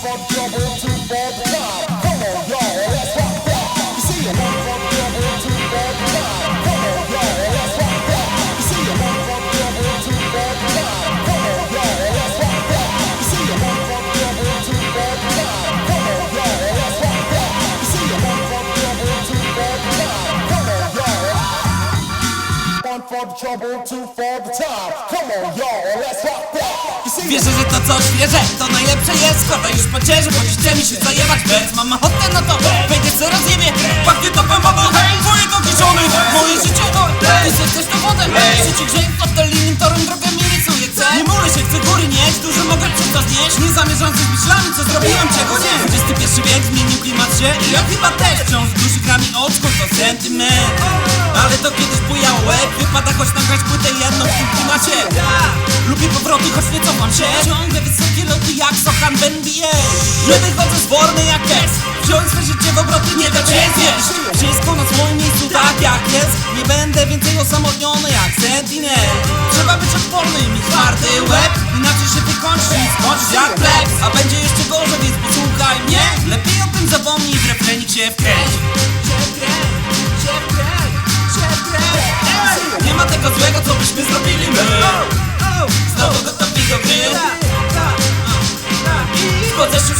for to for pop. Wierzę, że to co świeże, to najlepsze jest Skoro już pacierzy, bo dziś chce mi się zajebać. Bez Mam ochotę na to, wejdę co rozjebie Pachnie to pębowo, twoje koki żony Moje życie to, ty chcesz to wodę Życie grzeje pod linnym torem, drogę mi rysuje nie mulę się, chcę góry nieść Dużo mogę przez to znieść. Nie zamierzam coś myślami, co zrobiłem, czego nie. XXI wiek zmienił klimat się I ja chyba też wciąż w duszy grami choć nagrać płytę jedną w tym klimacie. Lubię powroty, choć nie cofam się. Ciągle wysokie loty jak Sochan w NBA Nie wychodzę z worny jak Kes Wziąć swe życie w obroty, nie da cię zjeść Wszystko na swoim miejscu tak jak jest. Nie będę więcej osamotniony jak Sentinel Trzeba być odpornym i twardy łeb. Inaczej się wykończyć i skończyć jak Plex. A będzie jeszcze gorzej, więc posłuchaj mnie. Lepiej o tym zapomnij, w refrenik się Się wkręć,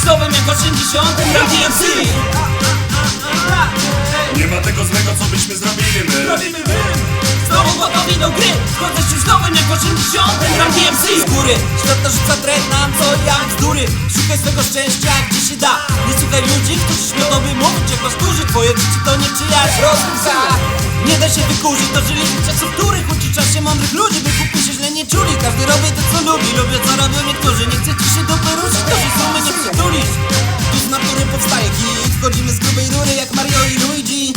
Nowym jak 80 Gram DMC Nie ma tego złego, co byśmy zrobili my. Robimy my Znowu gotowi do gry. Wchodzę już nowym jak 80 Gram DMC z góry. Świat narzuca trend nam co jak bzdury Szukaj swego szczęścia gdzie się da. Nie słuchaj ludzi, którzy śmią tobie mówić Jak duży, twoje życie to nie czyjaś rozrywka Nie da się wykurzyć, dożyliśmy czasów, których uczy czas się mądrych ludzi By kupi się źle nie czuli. Każdy robi to co lubi Lubię co robią niektórzy. Nie chcecie się dupy ruszyć, to się sumy nie przytulić Tu z natury powstaje hit Wchodzimy z grubej rury jak Mario i Luigi.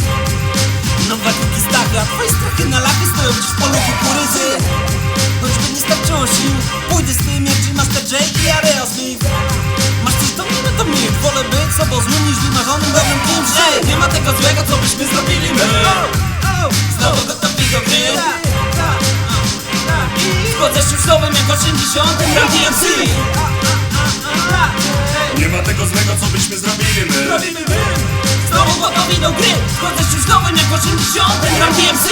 Nowa kuki stachy, a twoje strachy na lachy stoją gdzieś w polu kukurydzy. Choćby nie starczyło sił, pójdę z tym jak Jim Master J i Aerosmith Masz coś do mnie, no to mi Wolę być sobą złym niż wymarzonym dobrym kimś nie ma tego złego, co byśmy zrobili Nowym jak 80 Gram DMC Nie ma tego złego, co byśmy zrobili my. Robimy my Znowu gotowi do gry. Wchodzę już nowym jak 80 Gram DMC